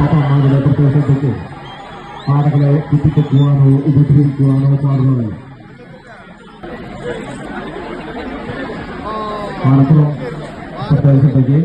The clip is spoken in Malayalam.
പാപ്പന്മാരുടെ പ്രത്യേക ശ്രദ്ധയ്ക്ക് ആളുകളെ കുത്തിപ്പൊക്കുവാനോ ഉപദ്രവിക്കുവാനോ പാടുള്ളത് മലപ്പുറം പ്രത്യേക